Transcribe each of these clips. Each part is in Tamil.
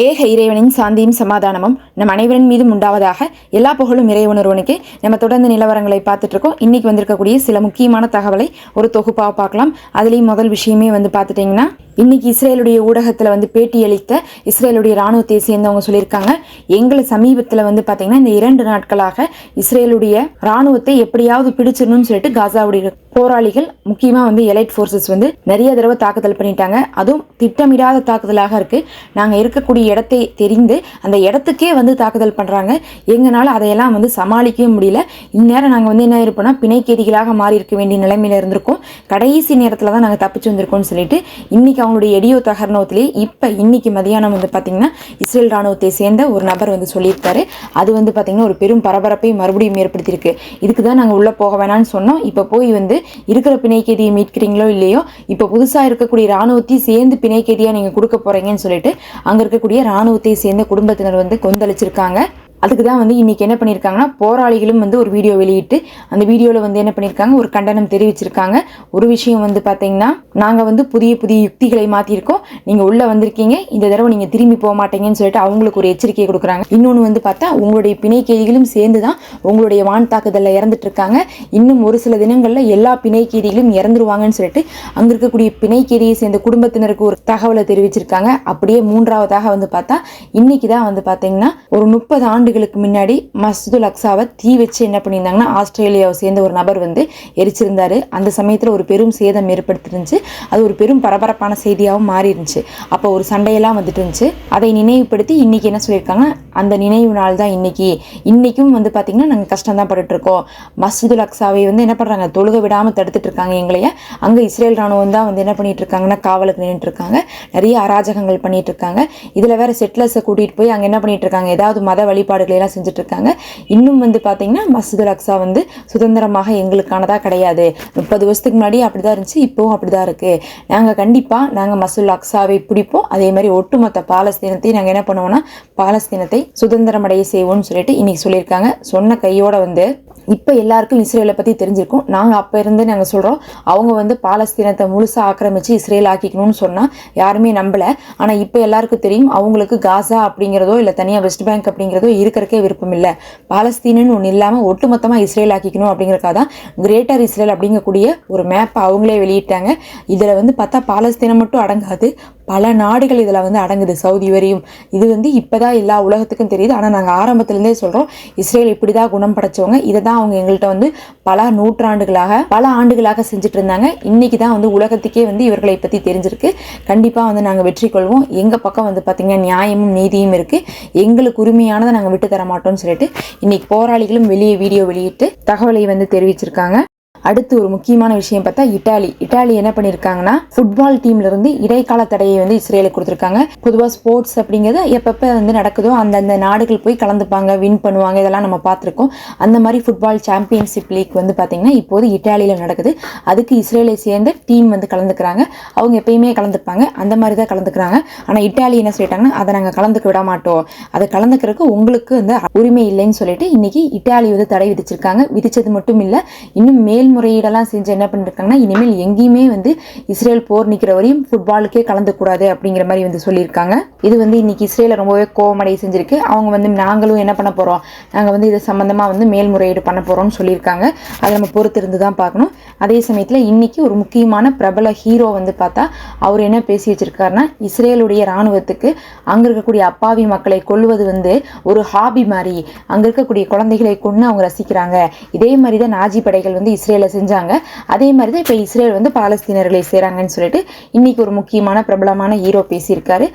ஏக இறைவனின் சாந்தியும் சமாதானமும் நம் அனைவரின் மீதும் உண்டாவதாக எல்லா புகழும் இறைவனொருவனுக்கு நம்ம தொடர்ந்து நிலவரங்களை பார்த்துட்டு இருக்கோம் இன்னைக்கு வந்திருக்கக்கூடிய சில முக்கியமான தகவலை ஒரு தொகுப்பாக பார்க்கலாம். அதுலேயும் முதல் விஷயமே வந்து பார்த்துட்டிங்கன்னா இன்னைக்கு இஸ்ரேலுடைய ஊடகத்தில் வந்து பேட்டியளித்த இஸ்ரேலுடைய இராணுவத்தை சேர்ந்தவங்க சொல்லியிருக்காங்க. எங்களை சமீபத்தில் வந்து பார்த்திங்கன்னா இந்த இரண்டு நாட்களாக இஸ்ரேலுடைய இராணுவத்தை எப்படியாவது பிடிச்சிடணும்னு சொல்லிட்டு காசாவுடைய போராளிகள் முக்கியமாக வந்து எலைட் ஃபோர்ஸஸ் வந்து நிறைய தடவை தாக்குதல் பண்ணிட்டாங்க. அதுவும் திட்டமிடாத தாக்குதலாக இருக்கு. நாங்கள் இருக்கக்கூடிய இடத்தை தெரிந்து அந்த இடத்துக்கே வந்து தாக்குதல் பண்ணுறாங்க எங்களால் அதையெல்லாம் வந்து சமாளிக்கவே முடியல. இந்நேரம் நாங்கள் வந்து என்ன இருப்போம்னா பிணைக்கேதிகளாக மாறி இருக்க வேண்டிய நிலைமையில இருந்திருக்கோம். கடைசி நேரத்தில் தான் நாங்கள் தப்பிச்சு வந்திருக்கோம்னு சொல்லிட்டு இன்னைக்கு அவங்களுடைய எடியோ தகர்ணவத்திலேயே இப்போ இன்னைக்கு மதியானம் வந்து பார்த்தீங்கன்னா இஸ்ரேல் ராணுவத்தை சேர்ந்த ஒரு நபர் வந்து சொல்லியிருக்காரு. அது வந்து பார்த்தீங்கன்னா ஒரு பெரும் பரபரப்பை மறுபடியும் ஏற்படுத்தியிருக்கு. இதுக்கு தான் நாங்கள் உள்ளே போக வேணாம்னு சொன்னோம். இப்போ போய் வந்து இருக்கிற பிணைக்கேதியை மீட்கிறீங்களோ இல்லையோ இப்போ புதுசாக இருக்கக்கூடிய ராணுவத்தையும் சேர்ந்து பிணைக்கேதியாக நீங்கள் கொடுக்க போகிறீங்கன்னு சொல்லிட்டு அங்கே இருக்கக்கூடிய ராணுவத்தை சேர்ந்த குடும்பத்தினர் வந்து கொந்தளிச்சிருக்காங்க. அதுக்கு தான் வந்து இன்னைக்கு என்ன பண்ணியிருக்காங்கன்னா போராளிகளும் வந்து ஒரு வீடியோ வெளியிட்டு அந்த வீடியோவில் வந்து என்ன பண்ணியிருக்காங்க ஒரு கண்டனம் தெரிவிச்சிருக்காங்க. ஒரு விஷயம் வந்து பார்த்தீங்கன்னா நாங்கள் வந்து புதிய புதிய யுக்திகளை மாற்றிருக்கோம் நீங்கள் உள்ளே வந்திருக்கீங்க இந்த தடவை நீங்கள் திரும்பி போக மாட்டீங்கன்னு சொல்லிட்டு அவங்களுக்கு ஒரு எச்சரிக்கை கொடுக்குறாங்க. இன்னொன்று வந்து பார்த்தா உங்களுடைய பிணைக்கேதிகளும் சேர்ந்து தான் உங்களுடைய வான் தாக்குதலில் இறந்துட்டு இருக்காங்க. இன்னும் ஒரு சில தினங்களில் எல்லா பிணைக்கேதிகளும் இறந்துருவாங்கன்னு சொல்லிட்டு அங்கே இருக்கக்கூடிய பிணைக்கேதியை சேர்ந்த குடும்பத்தினருக்கு ஒரு தகவலை தெரிவிச்சிருக்காங்க. அப்படியே மூன்றாவதாக வந்து பார்த்தா இன்னைக்கு தான் வந்து பார்த்தீங்கன்னா ஒரு முப்பது ஆண்டு ஆண்டுகளுக்கு முன்னாடி மசூதுல் அக்ஸாவை தீ வச்சு என்ன பண்ணியிருந்தாங்கன்னா ஆஸ்திரேலியாவை சேர்ந்த ஒரு நபர் வந்து எரிச்சிருந்தாரு. அந்த சமயத்தில் ஒரு பெரும் சேதம் ஏற்படுத்திருந்துச்சு. அது ஒரு பெரும் பரபரப்பான செய்தியாகவும் மாறி இருந்துச்சு அப்போ ஒரு சண்டையெல்லாம் வந்துட்டு இருந்துச்சு. அதை நினைவுபடுத்தி இன்னைக்கு என்ன சொல்லியிருக்காங்க அந்த நினைவு நாள் தான் இன்னைக்கு. இன்றைக்கும் வந்து பார்த்தீங்கன்னா நாங்கள் கஷ்டம் தான் பட்டுட்டு இருக்கோம் அக்ஸாவை வந்து என்ன பண்ணுறாங்க தொழுக விடாமல் தடுத்துட்டு இருக்காங்க எங்களைய. அங்கே இஸ்ரேல் ராணுவம் தான் வந்து என்ன பண்ணிட்டு இருக்காங்கன்னா காவலுக்கு நின்றுட்டு இருக்காங்க நிறைய அராஜகங்கள் பண்ணிட்டு இருக்காங்க இதில் வேற செட்டிலர்ஸை கூட்டிகிட்டு போய் அங்கே என்ன பண்ணிட்டு இருக்காங்க ஏதாவது மத வழிபாடு வழிபாடுகளை எல்லாம் செஞ்சுட்டு இருக்காங்க இன்னும் வந்து பார்த்தீங்கன்னா மசூதுல் அக்ஸா வந்து சுதந்திரமாக எங்களுக்கானதாக கிடையாது. முப்பது வருஷத்துக்கு முன்னாடி அப்படி தான் இருந்துச்சு இப்போவும் அப்படி தான் இருக்குது நாங்கள் கண்டிப்பாக நாங்கள் மசூல் அக்ஸாவை பிடிப்போம். அதே மாதிரி ஒட்டுமொத்த பாலஸ்தீனத்தையும் நாங்கள் என்ன பண்ணுவோம்னா பாலஸ்தீனத்தை சுதந்திரமடைய செய்வோம்னு சொல்லிட்டு இன்றைக்கி சொல்லியிருக்காங்க. சொன்ன கையோடு வந்து இப்போ எல்லாருக்கும் இஸ்ரேலை பற்றி தெரிஞ்சிருக்கும். நாங்கள் அப்போ இருந்து நாங்கள் சொல்கிறோம் அவங்க வந்து பாலஸ்தீனத்தை முழுசாக ஆக்கிரமிச்சு இஸ்ரேல் ஆக்கிக்கணும்னு சொன்னால் யாருமே நம்பலை. ஆனால் இப்போ எல்லாருக்கும் தெரியும் அவங்களுக்கு காசா அப்படிங்கிறதோ இல்லை தனியாக வெஸ்ட் பேங்க் அப்படிங்கிறதோ இருக்கிறக்கே விருப்பம் இல்லை. பாலஸ்தீனன்னு ஒன்று இல்லாமல் ஒட்டுமொத்தமாக இஸ்ரேல் ஆக்கிக்கணும் அப்படிங்கிறக்காக தான். கிரேட்டர் இஸ்ரேல் அப்படிங்கக்கூடிய ஒரு மேப்பை அவங்களே வெளியிட்டாங்க. இதில் வந்து பார்த்தா பாலஸ்தீனம் மட்டும் அடங்காது பல நாடுகள் இதில் வந்து அடங்குது. சவுதி வரையும். இது வந்து இப்போ தான் எல்லா உலகத்துக்கும் தெரியுது. ஆனால் நாங்கள் ஆரம்பத்துலேருந்தே சொல்கிறோம் இஸ்ரேல் இப்படி தான் குணம் படைச்சவங்க. இதை தான் அவங்க எங்கள்கிட்ட வந்து பல நூற்றாண்டுகளாக பல ஆண்டுகளாக செஞ்சுட்டு இருந்தாங்க இன்னைக்கு தான் வந்து உலகத்துக்கே வந்து இவர்களை பற்றி தெரிஞ்சிருக்கு. கண்டிப்பாக வந்து நாங்கள் வெற்றி கொள்வோம். எங்கள் பக்கம் வந்து பார்த்திங்கன்னா நியாயமும் நீதியும் இருக்குது எங்களுக்கு உரிமையானதை நாங்கள் விட்டு தர மாட்டோம்னு சொல்லிட்டு இன்றைக்கி போராளிகளும் வெளியே வீடியோ வெளியிட்டு தகவலை வந்து தெரிவிச்சிருக்காங்க. அடுத்து ஒரு முக்கியமான விஷயம் பார்த்தா இட்டாலி. இட்டாலி என்ன பண்ணியிருக்காங்கன்னா ஃபுட்பால் டீம்ல இருந்து இடைக்கால தடையை வந்து இஸ்ரேலுக்கு கொடுத்துருக்காங்க. பொதுவாக ஸ்போர்ட்ஸ் அப்படிங்கிறது எப்பப்போ வந்து நடக்குதோ அந்தந்த நாடுகள் போய் கலந்துப்பாங்க வின் பண்ணுவாங்க இதெல்லாம் நம்ம பார்த்துருக்கோம். அந்த மாதிரி ஃபுட்பால் சாம்பியன்ஷிப் லீக் வந்து பார்த்தீங்கன்னா இப்போது இட்டாலியில் நடக்குது. அதுக்கு இஸ்ரேலை சேர்ந்த டீம் வந்து கலந்துக்கிறாங்க. அவங்க எப்பயுமே கலந்துப்பாங்க. அந்த மாதிரி தான் கலந்துக்கிறாங்க. ஆனால் இட்டாலி என்ன சொல்லிட்டாங்கன்னா அதை நாங்கள் கலந்துக்க விட மாட்டோம். அதை கலந்துக்கிறதுக்கு உங்களுக்கு வந்து உரிமை இல்லைன்னு சொல்லிட்டு இன்னைக்கு இட்டாலி வந்து தடை விதிச்சிருக்காங்க. விதிச்சது மட்டும் இல்லை இன்னும் மேல் மேல்முறையீடெல்லாம் செஞ்சு என்ன பண்ணிருக்காங்கன்னா இனிமேல் எங்கேயுமே வந்து இஸ்ரேல் போர் நிற்கிற வரையும் ஃபுட்பாலுக்கே கலந்துக்கூடாது அப்படிங்கிற மாதிரி வந்து சொல்லியிருக்காங்க. இது வந்து இன்னைக்கு இஸ்ரேலை ரொம்பவே கோவமடைய செஞ்சிருக்கு. அவங்க வந்து நாங்களும் என்ன பண்ண போகிறோம் நாங்கள் வந்து இது சம்மந்தமாக வந்து மேல்முறையீடு பண்ண போகிறோம்னு சொல்லியிருக்காங்க. அதை நம்ம பொறுத்திருந்து தான் பார்க்கணும். அதே சமயத்தில் இன்னைக்கு ஒரு முக்கியமான பிரபல ஹீரோ வந்து பார்த்தா அவர் என்ன பேசி வச்சிருக்காருன்னா இஸ்ரேலுடைய இராணுவத்துக்கு அங்கே இருக்கக்கூடிய அப்பாவி மக்களை கொள்வது வந்து ஒரு ஹாபி மாதிரி. அங்கே இருக்கக்கூடிய குழந்தைகளை கொண்டு அவங்க ரசிக்கிறாங்க. இதே மாதிரி தான் நாஜி படைகள் வந்து இஸ்ரேல் செஞ்சாங்க. அதே மாதிரி தான் இப்போ இஸ்ரேல் வந்து பாலஸ்தீனர்களை செய்கிறாங்கன்னு சொல்லிட்டு இன்னைக்கு ஒரு முக்கியமான பிரபலமான ஹீரோ பேசியிருக்காரு.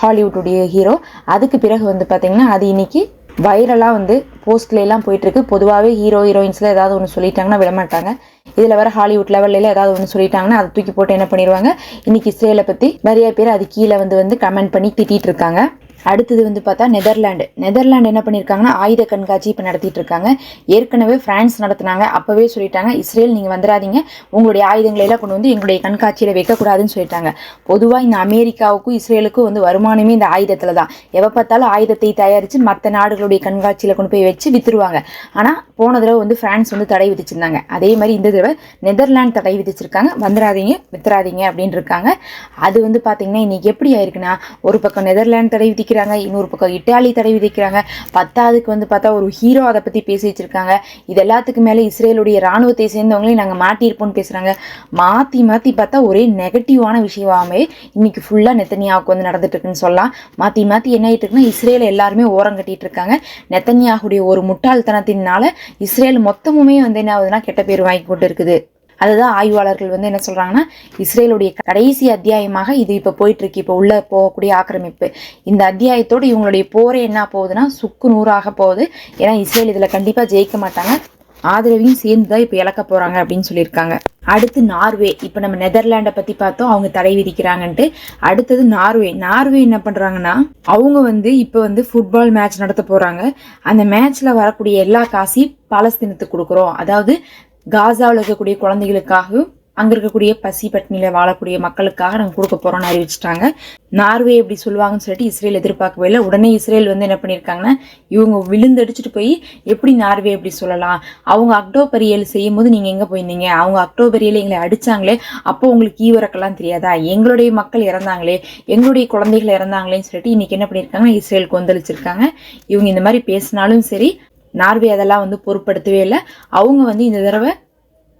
ஹாலிவுட்டுடைய ஹீரோ. அதுக்கு பிறகு வந்து பார்த்திங்கன்னா அது இன்னைக்கு வைரலாக வந்து போஸ்ட்ல போயிட்டுருக்கு. பொதுவாகவே ஹீரோ ஹீரோயின்ஸில் ஏதாவது ஒன்று சொல்லிட்டாங்கன்னா விடமாட்டாங்க இதில் வர ஹாலிவுட் லெவல்ல ஏதாவது ஒன்று சொல்லிட்டாங்கன்னா அதை தூக்கி போட்டு என்ன பண்ணிடுவாங்க இன்றைக்கி இஸ்ரேலை பற்றி நிறைய பேர் அது கீழே வந்து வந்து கமெண்ட் பண்ணி திட்டிகிட்டு இருக்காங்க. அடுத்தது வந்து பார்த்தா நெதர்லாண்டு. நெதர்லாண்டு என்ன பண்ணியிருக்காங்கன்னா ஆயுத கண்காட்சி இப்போ நடத்திட்டு இருக்காங்க ஏற்கனவே ஃப்ரான்ஸ் நடத்துனாங்க. அப்போவே சொல்லிட்டாங்க இஸ்ரேல் நீங்கள் வந்துடாதீங்க. உங்களுடைய ஆயுதங்களை எல்லாம் கொண்டு வந்து எங்களுடைய கண்காட்சியில் வைக்கக்கூடாதுன்னு சொல்லிட்டாங்க. பொதுவாக இந்த அமெரிக்காவுக்கும் இஸ்ரேலுக்கும் வந்து வருமானமே இந்த ஆயுதத்தில் தான். எப்போ பார்த்தாலும் ஆயுதத்தை தயாரித்து மற்ற நாடுகளுடைய கண்காட்சியில் கொண்டு போய் வச்சு விற்றுருவாங்க ஆனால் போன தடவை வந்து ஃப்ரான்ஸ் வந்து தடை விதிச்சிருந்தாங்க. அதே மாதிரி இந்த தடவை நெதர்லாண்ட் தடை விதிச்சிருக்காங்க. வந்துடாதீங்க வித்துறாதீங்க அப்படின்னு இருக்காங்க அது வந்து பார்த்தீங்கன்னா இன்னைக்கு எப்படி ஆயிருக்குன்னா ஒரு பக்கம் நெதர்லாண்ட் தடை விதிக்க விதிக்கிறாங்க இன்னொரு பக்கம் இட்டாலி தடை விதிக்கிறாங்க. பத்தாவதுக்கு வந்து பார்த்தா ஒரு ஹீரோ அதை பற்றி பேசி வச்சிருக்காங்க. இது எல்லாத்துக்கு மேலே இஸ்ரேலுடைய ராணுவத்தை சேர்ந்தவங்களையும் நாங்கள் மாட்டியிருப்போம்னு பேசுகிறாங்க மாற்றி மாற்றி பார்த்தா ஒரே நெகட்டிவான விஷயமாகவே இன்னைக்கு ஃபுல்லாக நெத்தனியாவுக்கு வந்து நடந்துட்டுருக்குன்னு சொல்லலாம். மாற்றி மாற்றி என்ன ஆகிட்டு இருக்குன்னா இஸ்ரேல் எல்லாருமே ஓரம் கட்டிட்டு இருக்காங்க. நெத்தன்யாகுடைய ஒரு முட்டாள்தனத்தினால இஸ்ரேல் மொத்தமுமே வந்து என்ன ஆகுதுன்னா கெட்ட பேர் வாங்கி கொண்டு இருக்குது அதுதான் ஆய்வாளர்கள் வந்து என்ன சொல்கிறாங்கன்னா இஸ்ரேலுடைய கடைசி அத்தியாயமாக இது இப்போ போயிட்டுருக்கு. இப்போ உள்ளே போகக்கூடிய ஆக்கிரமிப்பு. இந்த அத்தியாயத்தோடு இவங்களுடைய போரே என்ன போகுதுன்னா சுக்கு நூறாக போகுது. ஏன்னா இஸ்ரேல் இதில் கண்டிப்பாக ஜெயிக்க மாட்டாங்க. ஆதரவையும் சேர்ந்து தான் இப்போ இழக்க போகிறாங்க அப்படின்னு சொல்லியிருக்காங்க. அடுத்து நார்வே. இப்போ நம்ம நெதர்லாண்டை பற்றி பார்த்தோம். அவங்க தடை விதிக்கிறாங்கன்ட்டு. அடுத்தது நார்வே. நார்வே என்ன பண்ணுறாங்கன்னா அவங்க வந்து இப்போ வந்து ஃபுட்பால் மேட்ச் நடத்த போகிறாங்க அந்த மேட்ச்சில் வரக்கூடிய எல்லா காசையும் பாலஸ்தீனத்துக்கு கொடுக்குறோம். அதாவது காசாவில் இருக்கக்கூடிய குழந்தைகளுக்காகவும் அங்கே இருக்கக்கூடிய பசி பட்டினியில் வாழக்கூடிய மக்களுக்காக நாங்கள் கொடுக்க போகிறோம்னு அறிவிச்சிட்டாங்க. நார்வே எப்படி சொல்லுவாங்கன்னு சொல்லிட்டு இஸ்ரேல் எதிர்பார்க்கவே இல்லை. உடனே இஸ்ரேல் வந்து என்ன பண்ணியிருக்காங்கன்னா இவங்க விழுந்தடிச்சிட்டு போய் எப்படி நார்வே எப்படி சொல்லலாம்? அவங்க அக்டோபரியல் செய்யும் போது நீங்கள் எங்கே போயிருந்தீங்க? அவங்க அக்டோபரியல் எங்களை அடிச்சாங்களே அப்போ உங்களுக்கு ஈவரக்கெல்லாம் தெரியாதா? எங்களுடைய மக்கள் இறந்தாங்களே எங்களுடைய குழந்தைகள் இறந்தாங்களேன்னு சொல்லிட்டு இன்றைக்கி என்ன பண்ணியிருக்காங்கன்னா இஸ்ரேல் கொந்தளிச்சிருக்காங்க. இவங்க இந்த மாதிரி பேசினாலும் சரி நார்வே அதெல்லாம் வந்து பொருட்படுத்தவே இல்லை. அவங்க வந்து இந்த தடவை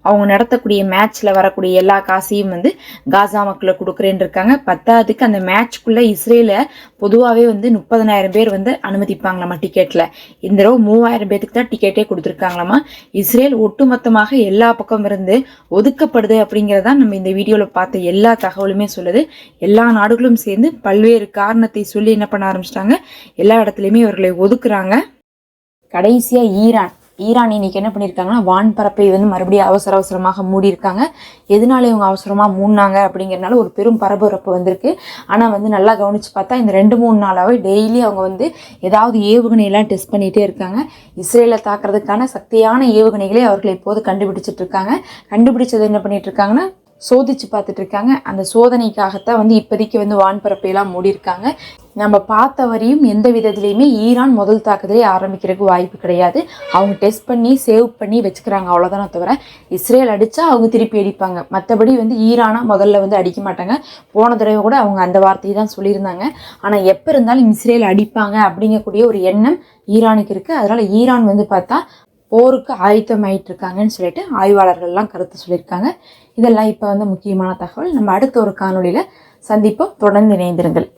அவங்க நடத்தக்கூடிய மேட்ச்சில் வரக்கூடிய எல்லா காசையும் வந்து காசா மக்களை கொடுக்குறேன்னு இருக்காங்க. பத்தாவதுக்கு அந்த மேட்ச்க்குள்ளே இஸ்ரேலை பொதுவாகவே வந்து முப்பதனாயிரம் பேர் வந்து அனுமதிப்பாங்களாமா டிக்கெட்டில் இந்த தடவை மூவாயிரம் பேருக்கு தான் டிக்கெட்டே கொடுத்துருக்காங்களாமா. இஸ்ரேல் ஒட்டுமொத்தமாக எல்லா பக்கம் இருந்து ஒதுக்கப்படுது அப்படிங்கிறதான் நம்ம இந்த வீடியோவில் பார்த்த எல்லா தகவலுமே சொல்லுது. எல்லா நாடுகளும் சேர்ந்து பல்வேறு காரணத்தை சொல்லி என்ன பண்ண ஆரம்பிச்சிட்டாங்க. எல்லா இடத்துலையுமே இவர்களை ஒதுக்குறாங்க. கடைசியாக ஈரான். ஈரான் இன்றைக்கி என்ன பண்ணியிருக்காங்கன்னா வான்பரப்பை வந்து மறுபடியும் அவசர அவசரமாக மூடியிருக்காங்க. எதனால இவங்க அவசரமாக மூடினாங்க அப்படிங்கிறனால ஒரு பெரும் பரபரப்பு வந்திருக்கு. ஆனால் வந்து நல்லா கவனிச்சு பார்த்தா இந்த ரெண்டு மூணு நாளாகவே டெய்லி அவங்க வந்து ஏதாவது ஏவுகணையெல்லாம் டெஸ்ட் பண்ணிகிட்டே இருக்காங்க. இஸ்ரேலை தாக்குறதுக்கான சக்தியான ஏவுகணைகளை அவர்கள் இப்போது கண்டுபிடிச்சிட்டு இருக்காங்க. கண்டுபிடிச்சது என்ன பண்ணிகிட்ருக்காங்கன்னா சோதிச்சு பார்த்துட்டு இருக்காங்க அந்த சோதனைக்காகத்தான் வந்து இப்போதைக்கு வந்து வான்பரப்பையெல்லாம் மூடியிருக்காங்க. நம்ம பார்த்த வரையும் எந்த விதத்துலேயுமே ஈரான் முதல் தாக்குதலே ஆரம்பிக்கிறதுக்கு வாய்ப்பு கிடையாது. அவங்க டெஸ்ட் பண்ணி சேவ் பண்ணி வச்சுக்கிறாங்க. அவ்வளோதானே தவிர இஸ்ரேல் அடித்தா அவங்க திருப்பி அடிப்பாங்க. மற்றபடி வந்து ஈரானாக முதல்ல வந்து அடிக்க மாட்டாங்க. போன தடவை கூட அவங்க அந்த வார்த்தையை தான் சொல்லியிருந்தாங்க. ஆனால் எப்போ இருந்தாலும் இஸ்ரேல் அடிப்பாங்க அப்படிங்கக்கூடிய ஒரு எண்ணம் ஈரானுக்கு இருக்குது அதனால் ஈரான் வந்து பார்த்தா போருக்கு ஆயத்தமாயிட்டு இருக்காங்கன்னு சொல்லிட்டு ஆய்வாளர்கள்லாம் கருத்து சொல்லியிருக்காங்க. இதெல்லாம் இப்போ வந்து முக்கியமான தகவல். நம்ம அடுத்த ஒரு காணொளியில் சந்திப்போம். தொடர்ந்து இணைந்திருங்கள்.